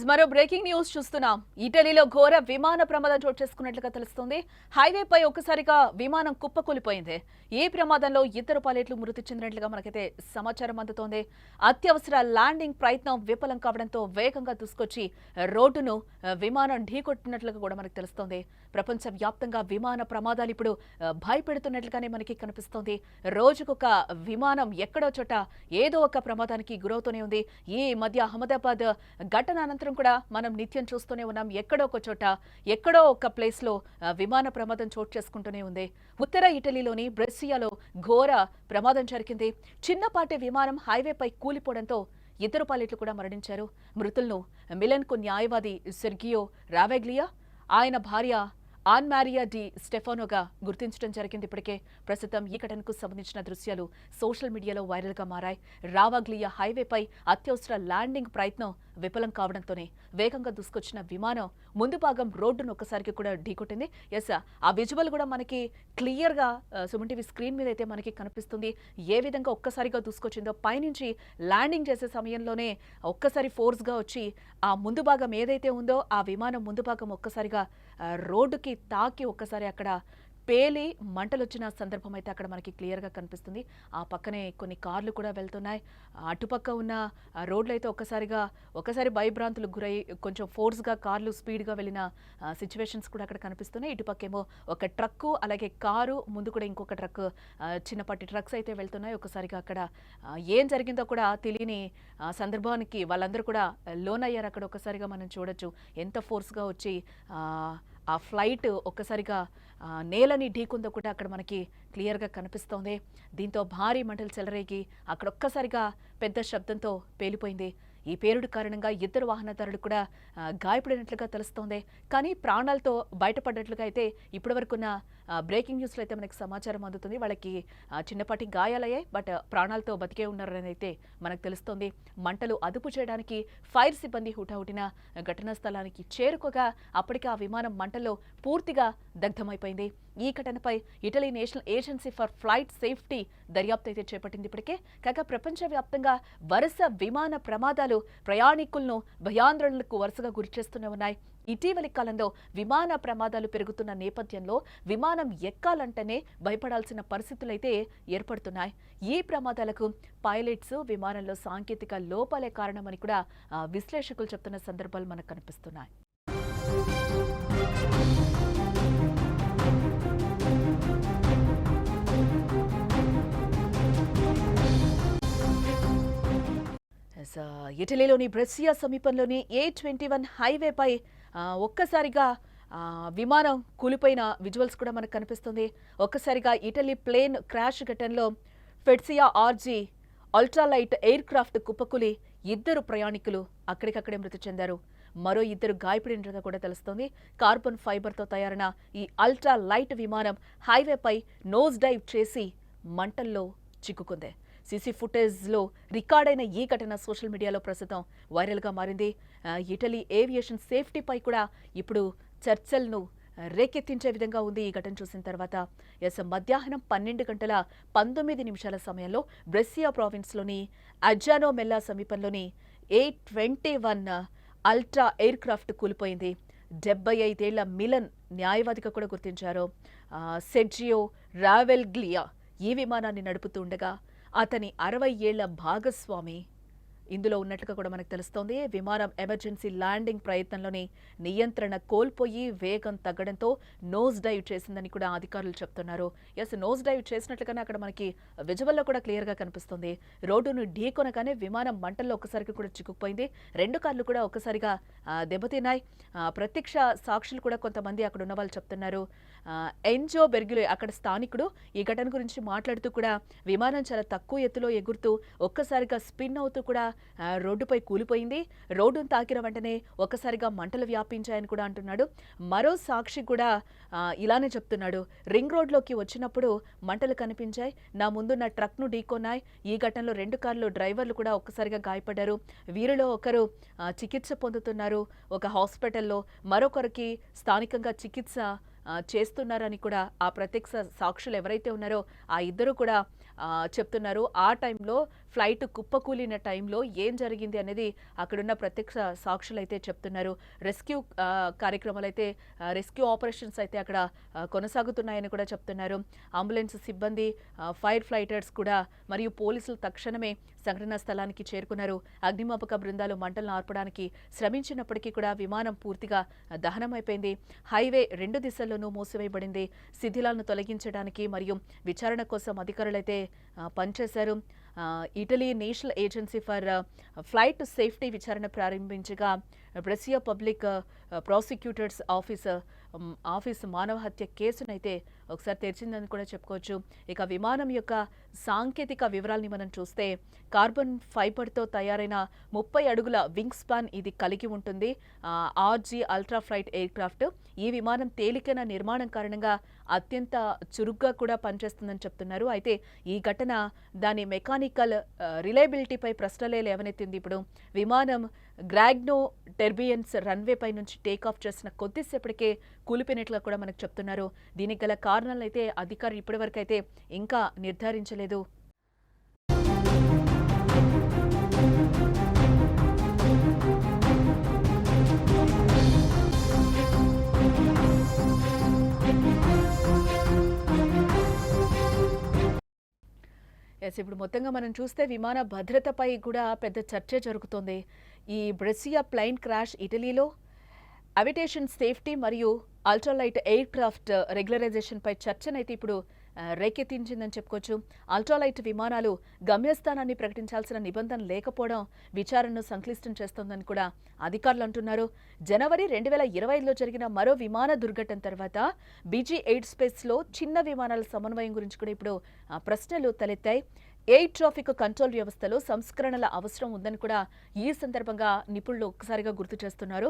Yes మరో breaking news చూస్తున్నాం. ఇటలీలో ఘోర విమాన ప్రమాదం చోటు చేసుకున్నట్లుగా తెలుస్తుంది. హైవేపై ఒక్కసారిగా విమానం కుప్పకూలిపోయింది. ఈ ప్రమాదంలో ఇద్దరు పైలట్లు మృతి చెందినట్లుగా మనకైతే సమాచారం అందుతోంది. అత్యవసర ల్యాండింగ్ ప్రయత్నం విఫలం కావడంతో వేగంగా దూసుకొచ్చి రోడ్డును విమానం ఢీకొట్టినట్లుగా కూడా మనకు తెలుస్తోంది. ప్రపంచ వ్యాప్తంగా విమాన ప్రమాదాలు ఇప్పుడు భయపెడుతున్నట్లుగానే మనకి కనిపిస్తోంది. రోజుకొక విమానం ఎక్కడో చోట ఏదో ఒక ప్రమాదానికి గురవుతూనే ఉంది. ఈ మధ్య అహ్మదాబాద్ ఘటన అనంతరం కూడా మనం నిత్యం చూస్తూనే ఉన్నాం. ఎక్కడో ఒక చోట ఎక్కడో ఒక ప్లేస్లో విమాన ప్రమాదం చోటు చేసుకుంటూనే ఉంది. ఉత్తర ఇటలీలోని బ్రెసియాలో ఘోర ప్రమాదం జరిగింది. చిన్నపాటి విమానం హైవేపై కూలిపోవడంతో ఇద్దరు పైలట్లు కూడా మరణించారు. మృతులను మిలన్కు న్యాయవాది సెర్గియో రావెగ్లియా ఆయన భార్య ఆన్ మారియా డి స్టెఫానోగా గుర్తించడం జరిగింది ఇప్పటికే. ప్రస్తుతం ఈ ఘటనకు సంబంధించిన దృశ్యాలు సోషల్ మీడియాలో వైరల్గా మారాయి. రావాగ్లియా హైవేపై అత్యవసర ల్యాండింగ్ ప్రయత్నం విఫలం కావడంతోనే వేగంగా దూసుకొచ్చిన విమానం ముందు భాగం రోడ్డును ఒక్కసారికి కూడా ఢీకొట్టింది. ఎస్ ఆ విజువల్ కూడా మనకి క్లియర్గా సుమన్ టీవీ స్క్రీన్ మీద అయితే మనకి కనిపిస్తుంది. ఏ విధంగా ఒక్కసారిగా దూసుకొచ్చిందో పైనుంచి ల్యాండింగ్ చేసే సమయంలోనే ఒక్కసారి ఫోర్స్గా వచ్చి ఆ ముందు భాగం ఏదైతే ఉందో ఆ విమానం ముందు భాగం ఒక్కసారిగా రోడ్డుకి తాకి ఒక్కసారి అక్కడ పేలి మంటలు వచ్చిన సందర్భం అయితే అక్కడ మనకి క్లియర్గా కనిపిస్తుంది. ఆ పక్కనే కొన్ని కార్లు కూడా వెళ్తున్నాయి. అటుపక్క ఉన్న రోడ్లు అయితే ఒక్కసారిగా ఒకసారి భయభ్రాంతులకు గురై కొంచెం ఫోర్స్గా కార్లు స్పీడ్గా వెళ్ళిన సిచ్యువేషన్స్ కూడా అక్కడ కనిపిస్తున్నాయి. ఇటుపక్కేమో ఒక ట్రక్కు అలాగే కారు ముందు కూడా ఇంకొక ట్రక్ చిన్నపాటి ట్రక్స్ అయితే వెళ్తున్నాయి. ఒకసారిగా అక్కడ ఏం జరిగిందో కూడా తెలియని సందర్భానికి వాళ్ళందరూ కూడా లోన్ అయ్యారు అక్కడ ఒకసారిగా మనం చూడొచ్చు. ఎంత ఫోర్స్గా వచ్చి ఆ, ఫ్లైట్ ఒక్కసారిగా నేలని ఢీకుందో కూడా అక్కడ మనకి క్లియర్గా కనిపిస్తోంది. దీంతో భారీ మంటలు చెలరేగి అక్కడ ఒక్కసారిగా పెద్ద శబ్దంతో పేలిపోయింది. ఈ పేలుడు కారణంగా ఇద్దరు వాహనదారులు కూడా గాయపడినట్లుగా తెలుస్తోంది. కానీ ప్రాణాలతో బయటపడినట్లుగా అయితే ఇప్పటివరకున్న బ్రేకింగ్ న్యూస్లో అయితే మనకి సమాచారం అందుతుంది. వాళ్ళకి చిన్నపాటి గాయాలయ్యాయి. బట్ ప్రాణాలతో బతికే ఉన్నారని అయితే మనకు తెలుస్తోంది. మంటలు అదుపు చేయడానికి ఫైర్ సిబ్బంది హుటాహుటిన ఘటనా స్థలానికి చేరుకోగా అప్పటికే ఆ విమానం మంటల్లో పూర్తిగా దగ్ధమైపోయింది. ఈ ఘటనపై Italy national agency for flight safety దర్యాప్తు అయితే చేపట్టింది ఇప్పటికే. కాగా ప్రపంచవ్యాప్తంగా వరుస విమాన ప్రమాదాలు ప్రయాణికులను భయాందోళనలకు వరుసగా గురిచేస్తూనే ఉన్నాయి. ఇటీవలి కాలంలో విమాన ప్రమాదాలు పెరుగుతున్న నేపథ్యంలో విమానం ఎక్కాలంటేనే భయపడాల్సిన పరిస్థితులైతే ఏర్పడుతున్నాయి. ఈ ప్రమాదాలకు పైలట్స్ విమానంలో సాంకేతిక లోపాలే కారణమని కూడా విశ్లేషకులు చెప్తున్న సందర్భాలు మనకు కనిపిస్తున్నాయి. ఇటలీలోని బ్రెసియా సమీపంలోని ఏ ట్వంటీ వన్ హైవేపై ఒక్కసారిగా విమానం కూలిపోయిన విజువల్స్ కూడా మనకు కనిపిస్తుంది. ఒక్కసారిగా ఇటలీ ప్లేన్ క్రాష్ ఘటనలో ఫెడ్సియా ఆర్జీ అల్ట్రాలైట్ ఎయిర్ క్రాఫ్ట్ కుప్పకులి ఇద్దరు ప్రయాణికులు అక్కడికక్కడే మృతి చెందారు. మరో ఇద్దరు గాయపడినట్లుగా కూడా తెలుస్తోంది. కార్బన్ ఫైబర్తో తయారైన ఈ అల్ట్రా లైట్ విమానం హైవేపై నోజ్ డైవ్ చేసి మంటల్లో చిక్కుకుంది. సీసీ ఫుటేజ్లో రికార్డైన ఈ ఘటన సోషల్ మీడియాలో ప్రస్తుతం వైరల్గా మారింది. ఇటలీ ఏవియేషన్ సేఫ్టీపై కూడా ఇప్పుడు చర్చలను రేకెత్తించే విధంగా ఉంది ఈ ఘటన చూసిన తర్వాత. ఎస్ మధ్యాహ్నం పన్నెండు గంటల పంతొమ్మిది నిమిషాల సమయంలో బ్రెస్సియా ప్రావిన్స్లోని అజానో మెల్లా సమీపంలోని A twenty one ultra aircraft కూలిపోయింది. డెబ్బై ఐదేళ్ళ మిలన్ న్యాయవాదిగా కూడా గుర్తించారు. ఆ, రావెల్గ్లియా ఈ విమానాన్ని నడుపుతూ ఉండగా అతని అరవై ఏళ్ళ భాగస్వామి. ఇందులో ఉన్నట్లుగా కూడా మనకు తెలుస్తోంది విమానం ఎమర్జెన్సీ ల్యాండింగ్ ప్రయత్నంలోని నియంత్రణ కోల్పోయి వేగం తగ్గడంతో నోస్ డైవ్ చేసిందని కూడా అధికారులు చెప్తున్నారు. ఎస్ నోస్ డైవ్ చేసినట్లుగానే అక్కడ మనకి విజువల్లో కూడా క్లియర్గా కనిపిస్తుంది. రోడ్డును ఢీకొనగానే విమానం మంటల్లో ఒక్కసారికి కూడా చిక్కుకుపోయింది. రెండు కార్లు కూడా ఒక్కసారిగా దెబ్బతిన్నాయి. ప్రత్యక్ష సాక్షులు కూడా కొంతమంది అక్కడ ఉన్న వాళ్ళు చెప్తున్నారు. ఎన్జో బెర్గిలో అక్కడ స్థానికుడు. ఈ ఘటన గురించి మాట్లాడుతూ కూడా విమానం చాలా తక్కువ ఎత్తులో ఎగురుతూ ఒక్కసారిగా స్పిన్ అవుతూ కూడా రోడ్డుపై కూలిపోయింది. రోడ్డును తాకిన వెంటనే ఒక్కసారిగా మంటలు వ్యాపించాయని కూడా అంటున్నాడు. మరో సాక్షి కూడా ఇలానే చెప్తున్నాడు. రింగ్ రోడ్లోకి వచ్చినప్పుడు మంటలు కనిపించాయి. నా ముందున్న ట్రక్ను ఢీకొన్నాయి. ఈ ఘటనలో రెండు కార్లు డ్రైవర్లు కూడా ఒక్కసారిగా గాయపడ్డారు. వీరిలో ఒకరు చికిత్స పొందుతున్నారు. ఒక హాస్పిటల్లో మరొకరికి స్థానికంగా చికిత్స చేస్తున్నారని కూడా ఆ ప్రత్యక్ష సాక్షులు ఎవరైతే ఉన్నారో ఆ ఇద్దరు కూడా చెప్తున్నారు. ఆ టైంలో ఫ్లైట్ కుప్పకూలిన టైంలో ఏం జరిగింది అనేది అక్కడున్న ప్రత్యక్ష సాక్షులు అయితే చెప్తున్నారు. రెస్క్యూ కార్యక్రమాలు అయితే రెస్క్యూ ఆపరేషన్స్ అయితే అక్కడ కొనసాగుతున్నాయని కూడా చెప్తున్నారు. అంబులెన్స్ సిబ్బంది ఫైర్ ఫ్లైటర్స్ కూడా మరియు పోలీసులు తక్షణమే సంఘటనా స్థలానికి చేరుకున్నారు. అగ్నిమాపక బృందాలు మంటలను ఆర్పడానికి శ్రమించినప్పటికీ కూడా విమానం పూర్తిగా దహనమైపోయింది. హైవే రెండు దిశల్లోనూ మూసివేయబడింది. శిథిలాలను తొలగించడానికి మరియు విచారణ కోసం అధికారులైతే పనిచేశారు. Italy national agency for flight safety విచారణ ప్రారంభించగా Brescia public prosecutors office office మానవ హత్య కేసునైతే ఒకసారి తెరిచిందని కూడా చెప్పుకోవచ్చు. ఇక విమానం యొక్క సాంకేతిక వివరాల్ని మనం చూస్తే కార్బన్ ఫైబర్తో తయారైన ముప్పై అడుగుల వింగ్ స్పాన్ ఇది కలిగి ఉంటుంది. RG ultra flight aircraft ఈ విమానం తేలికైన నిర్మాణం కారణంగా అత్యంత చురుగ్గా కూడా పనిచేస్తుందని చెప్తున్నారు. అయితే ఈ ఘటన దాని మెకానికల్ రిలయబిలిటీపై ప్రశ్నలే లేవనెత్తింది. ఇప్పుడు విమానం గ్రాగ్నో టెర్బియన్స్ రన్వే పై నుంచి టేక్ ఆఫ్ చేసిన కొద్దిసేపటికే కూలిపోయినట్లుగా కూడా మనకు చెప్తున్నారు. దీనికి గల కారణాలు అయితే అధికారులు ఇప్పటివరకు అయితే ఇంకా నిర్ధారించలేదు. ఎస్ ఇప్పుడు మొత్తంగా మనం చూస్తే విమాన భద్రతపై కూడా పెద్ద చర్చ జరుగుతోంది. ఈ బ్రెసియా ప్లైన్ క్రాష్ ఇటలీలో అవిటేషన్ సేఫ్టీ మరియు అల్ట్రాలైట్ ఎయిర్ క్రాఫ్ట్ రెగ్యులరైజేషన్ పై చర్చనైతే ఇప్పుడు రేకెత్తించిందని చెప్పుకోవచ్చు. అల్ట్రాలైట్ విమానాలు గమ్యస్థానాన్ని ప్రకటించాల్సిన నిబంధన లేకపోవడం విచారణను సంక్లిష్టం చేస్తోందని కూడా అధికారులు అంటున్నారు. జనవరి రెండు వేల ఇరవై ఐదులో జరిగిన మరో విమాన దుర్ఘటన తర్వాత బీజీ ఎయిడ్ స్పేస్లో చిన్న విమానాల సమన్వయం గురించి కూడా ఇప్పుడు ప్రశ్నలు తలెత్తాయి. ఎయిర్ ట్రాఫిక్ కంట్రోల్ వ్యవస్థలో సంస్కరణల అవసరం ఉందని కూడా ఈ సందర్భంగా నిపుణులు ఒక్కసారిగా గుర్తు చేస్తున్నారు.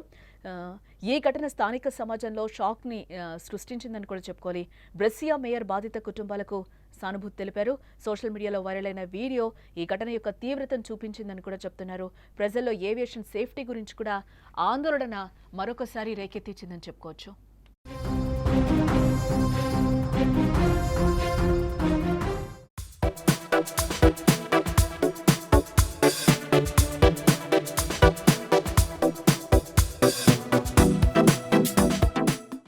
ఈ ఘటన స్థానిక సమాజంలో షాక్ని సృష్టించిందని కూడా చెప్పుకోవాలి. బ్రెసియా మేయర్ బాధిత కుటుంబాలకు సానుభూతి తెలిపారు. సోషల్ మీడియాలో వైరల్ అయిన వీడియో ఈ ఘటన యొక్క తీవ్రతను చూపించిందని కూడా చెప్తున్నారు. ప్రజల్లో ఏవియేషన్ సేఫ్టీ గురించి కూడా ఆందోళన మరొకసారి రేకెత్తించిందని చెప్పుకోవచ్చు.